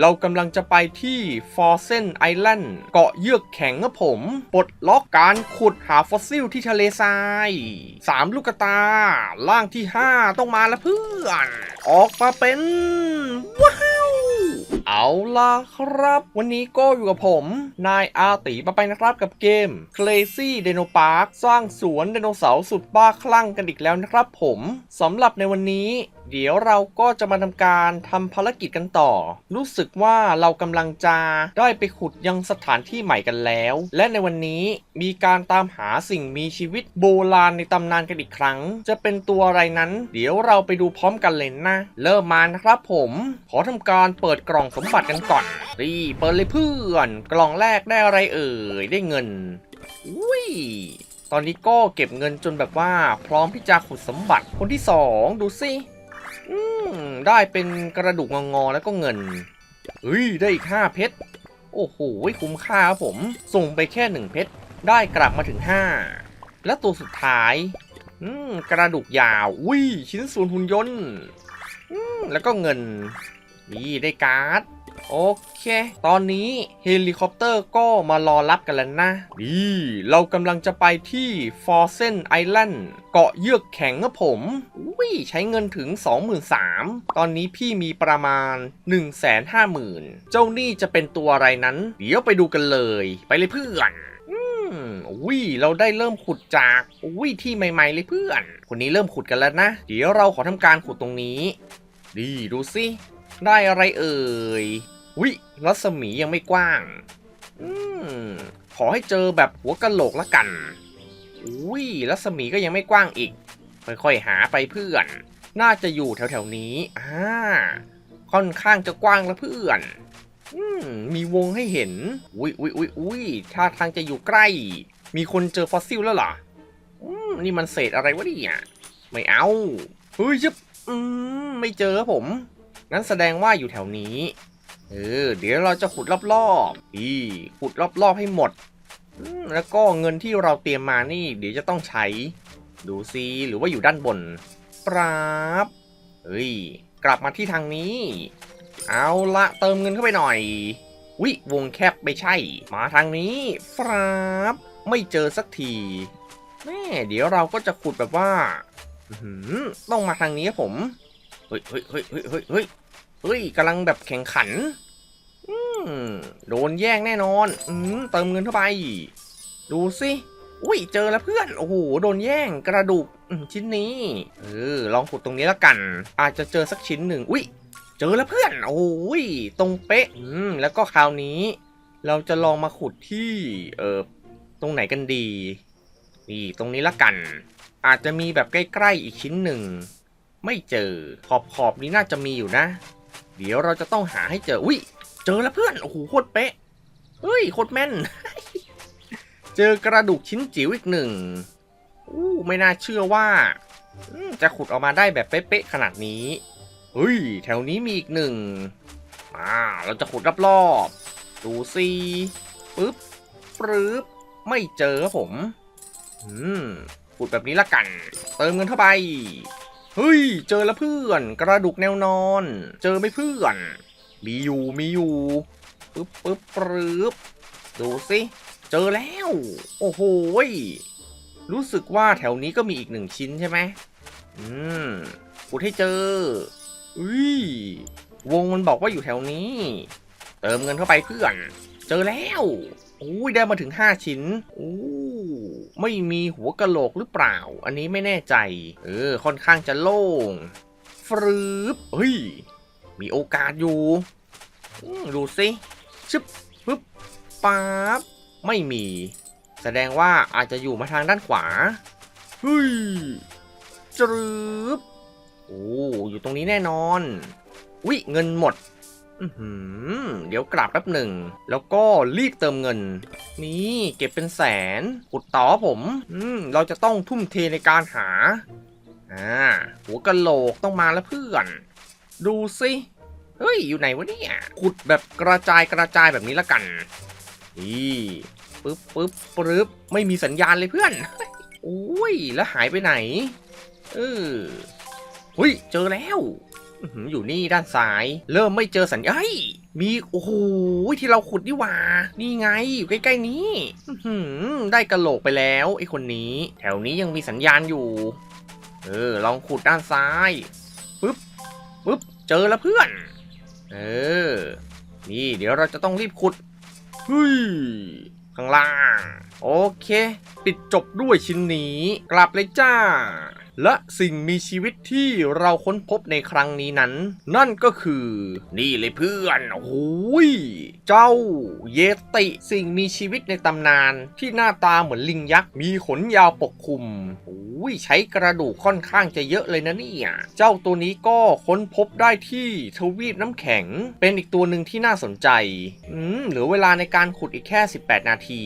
เรากำลังจะไปที่ f o r s e n Island เกาะเยือกแข็งนะผม ปลดล็อกการขุดหาฟอสซิลที่ทะเลทรายสามลูกตา ล่างที่ 5 ต้องมาแล้วเพื่อน ออกมาเป็นว้า เอาล่ะครับ วันนี้ก็อยู่กับผม นายอาติมาไปนะครับกับเกม Crazy Dino Park สร้างสวนไดโนเสาร์สุดบ้าคลั่งกันอีกแล้วนะครับผมสำหรับในวันนี้ เดี๋ยวเราก็จะมาทำการทำภารกิจกันต่อ รู้สึกว่าเรากำลังจะได้ไปขุดยังสถานที่ใหม่กันแล้ว และในวันนี้มีการตามหาสิ่งมีชีวิตโบราณในตำนานกันอีกครั้ง จะเป็นตัวอะไรนั้น เดี๋ยวเราไปดูพร้อมกันเลยนะ เริ่มมานะครับผม ขอทำการเปิดกล่องสมบัติกันก่อนรีเปิดเลยเพื่อน กล่องแรกได้อะไรเอ่ย ได้เงิน อุ้ย ตอนนี้ก็เก็บเงินจนแบบว่า พร้อมที่จะขุดสมบัติคนที่สองดูสิอืมได้เป็นกระดูกงอๆแล้วก็เงินเฮ้ย ได้อีก5เพชร โอ้โห คุ้มค่าครับผม ส่งไปแค่1เพชร ได้กลับมาถึง5และตัวสุดท้าย อืม กระดูกยาว อุ้ย ชิ้นส่วนหุ่นยนต์ อืม แล้วก็เงิน นี่ได้การ์ด โอเค ตอนนี้เฮลิคอปเตอร์ก็มารอรับกันแล้วนะดีเรากำลังจะไปที่ f o r s e n Island เกาะเยือกแข็งนะผมอุ้ยใช้เงินถึง 23,000ตอนนี้พี่มีประมาณ 150,000 เจ้านี่จะเป็นตัวอะไรนั้น เดี๋ยวไปดูกันเลย ไปเลยเพื่อนอืมอุ้ยเราได้เริ่มขุดจากอุ้ยที่ใหม่ ๆ เลยเพื่อน คนนี้เริ่มขุดกันแล้วนะ เดี๋ยวเราขอทำการขุดตรงนี้ ดีดูสิ ได้อะไรเอ่ยวิรัศมียังไม่กว้างอืมขอให้เจอแบบหัวกะโหลกละกันอุ้ยรัศมีก็ยังไม่กว้างอีก ค่อยๆหาไปเพื่อน น่าจะอยู่แถวๆนี้อ่าค่อนข้างจะกว้างแล้วเพื่อนอืมมีวงให้เห็น อุ้ยอุ้ยอุ้ยอุ้ยท่าทางจะอยู่ใกล้ มีคนเจอฟอสซิลแล้วเหรออืมนี่มันเศษอะไรวะเนี่ยไม่เอา เฮ้ยยึบอืมไม่เจอครับผม งั้นแสดงว่าอยู่แถวนี้ เออ เดี๋ยวเราจะขุดรอบๆอีขุดรอบๆให้หมด แล้วก็เงินที่เราเตรียมมานี่ เดี๋ยวจะต้องใช้ ดูซิหรือว่าอยู่ด้านบน ปราบเฮ้ย กลับมาที่ทางนี้ เอาละเติมเงินเข้าไปหน่อย วิวงแคบไม่ใช่ มาทางนี้ฟราบไม่เจอสักทีแม่เดี๋ยวเราก็จะขุดแบบว่าต้องมาทางนี้ครับผม เฮ้ยเฮ้ยเฮ้ยเฮ้ยเฮ้ย เฮ้ยกำลังแบบแข่งขันอืมโดนแย่งแน่นอนอืมเติมเงินเข้าไป ดูสิอุ้ยเจอแล้วเพื่อน โอ้โห โดนแย่งกระดูกชิ้นนี้ เออ ลองขุดตรงนี้แล้วกัน อาจจะเจอสักชิ้นหนึ่งอุ้ย เจอแล้วเพื่อน โอ้ย ตรงเป๊ะ อืม แล้วก็คราวนี้ เราจะลองมาขุดที่ เออตรงไหนกันดี นี่ตรงนี้ละกัน อาจจะมีแบบใกล้ๆอีกชิ้นหนึ่ง ไม่เจอ ขอบขอบๆนี้น่าจะมีอยู่นะ เดี๋ยวเราจะต้องหาให้เจออุ้ยเจอแล้วเพื่อนโอ้โหโคตรเป๊ะเฮ้ยโคตรแม่น เจอกระดูกชิ้นจิ๋วอีกหนึ่งอู้ไม่น่าเชื่อว่า จะขุดออกมาได้แบบเป๊ะๆขนาดนี้เฮ้ยแถวนี้มีอีกหนึ่งอ่าเราจะขุดรอบๆดูสิปึ๊บปรึบไม่เจอครับผม อืมขุดแบบนี้ละกัน เติมเงินเข้าไป เฮ้ย เจอแล้วเพื่อน กระดูกแนวนอน เจอไหมเพื่อน มีอยู่มีอยู่ปึ๊บปึ๊บปรึบดูสิ เจอแล้ว โอ้โหยรู้สึกว่าแถวนี้ก็มีอีกหนึ่งชิ้นใช่ไหมอืมขุดให้เจออุ้ยวงมันบอกว่าอยู่แถวนี้ เติมเงินเข้าไปเพื่อน เจอแล้ว อุ้ยได้มาถึง 5 ชิ้นอู้ไม่มีหัวกะโหลกหรือเปล่า อันนี้ไม่แน่ใจ เออ ค่อนข้างจะโล่งฟรึบเฮ้ย มีโอกาสอยู่ ดูสิชึบปึ๊บป๊าบไม่มี แสดงว่าอาจจะอยู่มาทางด้านขวา เฮ้ยจรึบโอ้อยู่ตรงนี้แน่นอน วิเงินหมด เดี๋ยวกลับแป๊บหนึ่ง แล้วก็รีบเติมเงิน นี่เก็บเป็นแสนขุดต่อผม อืมเราจะต้องทุ่มเทในการหา อ่า หัวกะโหลกต้องมาแล้วเพื่อน ดูสิเฮ้ย อยู่ไหนวะเนี่ย ขุดแบบกระจายกระจายแบบนี้ละกัน นี่ปึ๊บปึ๊บปึ๊บไม่มีสัญญาณเลยเพื่อนโอ้ย แล้วหายไปไหน เออหุยเจอแล้ว อยู่นี่ด้านซ้าย เริ่มไม่เจอสัญญาณมีโอ้โหที่เราขุดนี่หว่า นี่ไงอยู่ใกล้ๆนี้ได้กระโหลกไปแล้วไอ้คนนี้ แถวนี้ยังมีสัญญาณอยู่ เออ ลองขุดด้านซ้ายปึ๊บปึ๊บเจอแล้วเพื่อน เออ นี่เดี๋ยวเราจะต้องรีบขุดเฮ้ยข้างล่าง โอเค ปิดจบด้วยชิ้นนี้ กลับเลยจ้า และสิ่งมีชีวิตที่เราค้นพบในครั้งนี้นั้น นั่นก็คือ นี่เลยเพื่อนโอ้โหยเจ้าเยติสิ่งมีชีวิตในตำนานที่หน้าตาเหมือนลิงยักษ์ มีขนยาวปกคลุมโอ้ยใช้กระดูกค่อนข้างจะเยอะเลยนะเนี่ย เจ้าตัวนี้ก็ค้นพบได้ที่ทวีปน้ำแข็ง เป็นอีกตัวหนึ่งที่น่าสนใจ อืมเหลือเวลาในการขุดอีกแค่ 18 นาที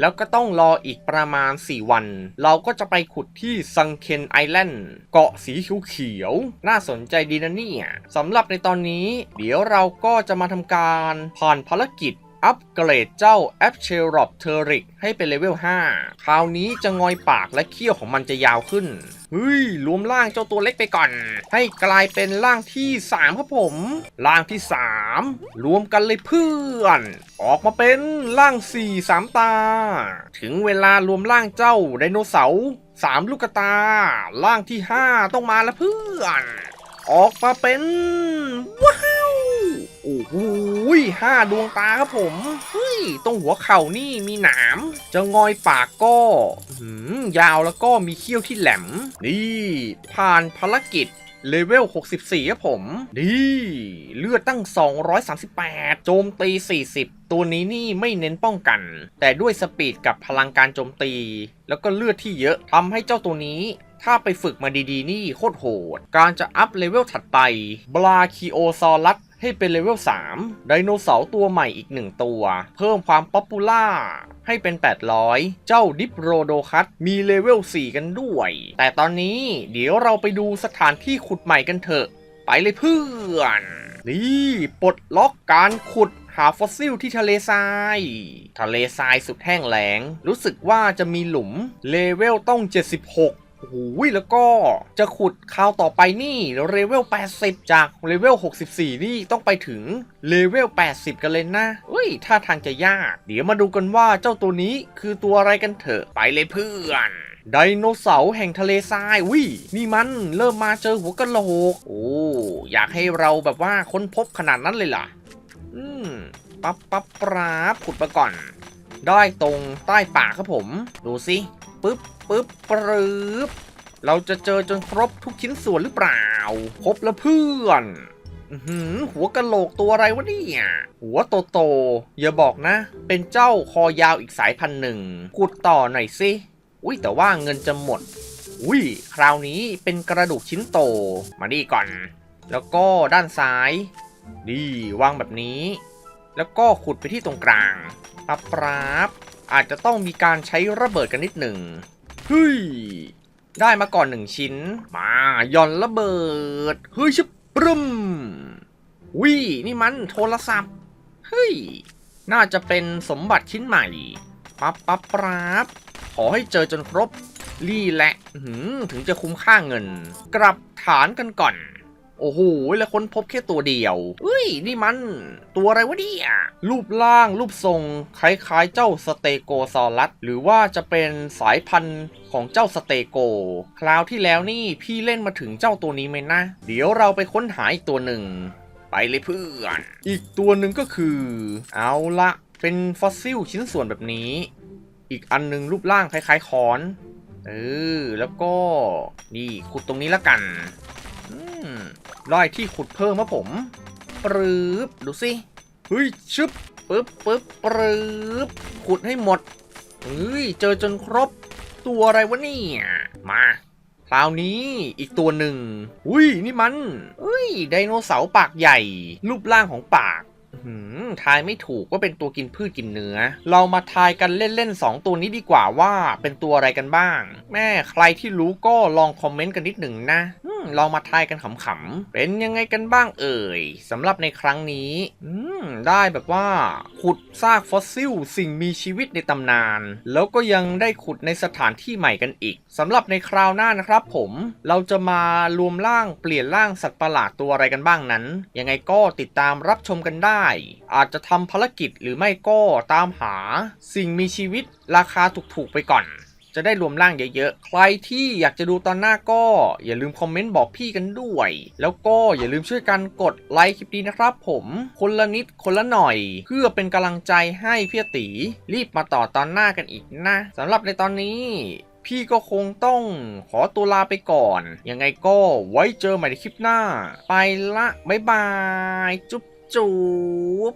แล้วก็ต้องรออีกประมาณ 4 วัน เราก็จะไปขุดที่ซังเคนไอแลนด์เกาะสีเขียวๆน่าสนใจดีนะเนี่ยสำหรับในตอนนี้ เดี๋ยวเราก็จะมาทำการผ่านภารกิจ อัปเกรดเจ้าแอปเชลรอปเทอริกให้เป็นเลเวล 5 คราวนี้จะงอยปากและเขี้ยวของมันจะยาวขึ้น เฮ้ย รวมร่างเจ้าตัวเล็กไปก่อน ให้กลายเป็นร่างที่ 3 ครับผม ร่างที่ 3 รวมกันเลยเพื่อน ออกมาเป็นร่าง 4 3 ตา ถึงเวลารวมร่างเจ้าไดโนเสาร์3ลูกตา ร่างที่ 5 ต้องมาแล้วเพื่อน ออกมาเป็นว้าวโอ้โห อ้ยห้าดวงตาครับผมเฮ้ยตรงหัวเข่านี่มีหนามจะงอยปากก็หืมยาวแล้วก็มีเขี้ยวที่แหลม นี่ ผ่านภารกิจเลเวล 64 ครับผม นี่ เลือดตั้ง 238 โจมตี 40 ตัวนี้นี่ไม่เน้นป้องกัน แต่ด้วยสปีดกับพลังการโจมตี แล้วก็เลือดที่เยอะทำให้เจ้าตัวนี้ ถ้าไปฝึกมาดีๆ นี่โคตรโหด การจะอัพเลเวลถัดไป บลาคิโอซอรัส ให้เป็นเลเวล3ไดโนเสาร์ตัวใหม่อีกหนึ่งตัว เพิ่มความป๊อปปูล่าให้เป็น 800 เจ้าดิปโรโดคัตมีเลเวล 4 กันด้วย แต่ตอนนี้เดี๋ยวเราไปดูสถานที่ขุดใหม่กันเถอะ ไปเลยเพื่อน นี่ปลดล็อกการขุดหาฟอสซิลที่ทะเลทราย ทะเลทรายสุดแห้งแล้ง รู้สึกว่าจะมีหลุมเลเวลต้อง 76 อ้โหแล้วก็จะขุดคราวต่อไปนี่เลเวล 80 จากเลเวล 64 นี่ต้องไปถึงเลเวล 80 กันเลยนะเฮ้ยท่าทางจะยาก เดี๋ยวมาดูกันว่าเจ้าตัวนี้คือตัวอะไรกันเถอะไปเลยเพื่อนไดโนเสาร์แห่งทะเลทรายวินี่มันเริ่มมาเจอหัวกะโหลก โอ้ อยากให้เราแบบว่าค้นพบขนาดนั้นเลยล่ะ อืม ปั๊บปั๊บปราบขุดมาก่อน ได้ตรงใต้ปากครับผม ดูสิ ปึ๊บปึ๊บปรึบเราจะเจอจนครบทุกชิ้นส่วนหรือเปล่า ครบแล้วเพื่อนหืหัวกะโหลกตัวอะไรวะเนี่ย หัวโตโตอย่าบอกนะ เป็นเจ้าคอยาวอีกสายพันหนึ่งขุดต่อหน่อยสิอุ้ยแต่ว่าเงินจะหมด อุ้ยคราวนี้เป็นกระดูกชิ้นโต มาดีก่อน แล้วก็ด้านซ้าย ดีวางแบบนี้ แล้วก็ขุดไปที่ตรงกลางปับปราบ อาจจะต้องมีการใช้ระเบิดกันนิดหนึ่งเฮ้ยได้มาก่อนหนึ่งชิ้น มาหย่อนระเบิด เฮ้ยชิบปรึมวินี่มันโทรศัพท์ เฮ้ย น่าจะเป็นสมบัติชิ้นใหม่ ปั๊บปั๊บปราบขอให้เจอจนครบลี่แหละอื้อหือถึงจะคุ้มค่าเงิน กลับฐานกันก่อน โอ้โห แล้วค้นพบแค่ตัวเดียวเฮ้ย นี่มัน ตัวอะไรวะเนี่ย รูปร่างรูปทรง คล้ายๆ เจ้าสเตโกซอรัส หรือว่าจะเป็นสายพันธุ์ของเจ้าสเตโก คราวที่แล้วนี่พี่เล่นมาถึงเจ้าตัวนี้ไหมนะ เดี๋ยวเราไปค้นหาอีกตัวหนึ่ง ไปเลยเพื่อน อีกตัวหนึ่งก็คือ เอาละเป็นฟอสซิลชิ้นส่วนแบบนี้ อีกอันหนึงรูปร่างคล้ายๆค้อน เออ แล้วก็ นี่ขุดตรงนี้ละกันอืม ได้ที่ขุดเพิ่มครับผมปรืบดูสิเฮ้ยชึบปึ๊บปึ๊บปรืบขุดให้หมดเฮ้ยเจอจนครบตัวอะไรวะเนี่ยมาคราวนี้อีกตัวหนึ่งอุ้ยนี่มันอุ้ยไดโนเสาร์ปากใหญ่ รูปร่างของปากหืมทายไม่ถูกว่าเป็นตัวกินพืชกินเนื้อ เรามาทายกันเล่นๆสองตัวนี้ดีกว่าว่าเป็นตัวอะไรกันบ้าง แม่ใครที่รู้ก็ลองคอมเมนต์กันนิดหนึ่งนะอื เรามาทายกันขำๆ เป็นยังไงกันบ้างเอ่ยสำหรับในครั้งนี้ อืม ได้แบบว่า ขุดซากฟอสซิล สิ่งมีชีวิตในตำนาน แล้วก็ยังได้ขุดในสถานที่ใหม่กันอีกสำหรับในคราวหน้านะครับผมเราจะมารวมร่างเปลี่ยนร่างสัตว์ประหลาดตัวอะไรกันบ้างนั้น ยังไงก็ติดตามรับชมกันได้ อาจจะทำภารกิจหรือไม่ก็ตามหา สิ่งมีชีวิตราคาถูกๆไปก่อน จะได้รวมร่างเยอะๆ ใครที่อยากจะดูตอนหน้าก็อย่าลืมคอมเมนต์บอกพี่กันด้วย แล้วก็อย่าลืมช่วยกันกดไลค์คลิปนี้นะครับผม คนละนิดคนละหน่อย เพื่อเป็นกำลังใจให้พี่ตีรีบมาต่อตอนหน้ากันอีกนะสำหรับในตอนนี้พี่ก็คงต้องขอตัวลาไปก่อน ยังไงก็ไว้เจอใหม่ในคลิปหน้า ไปละ บ๊ายบาย จุ๊บจุ๊บ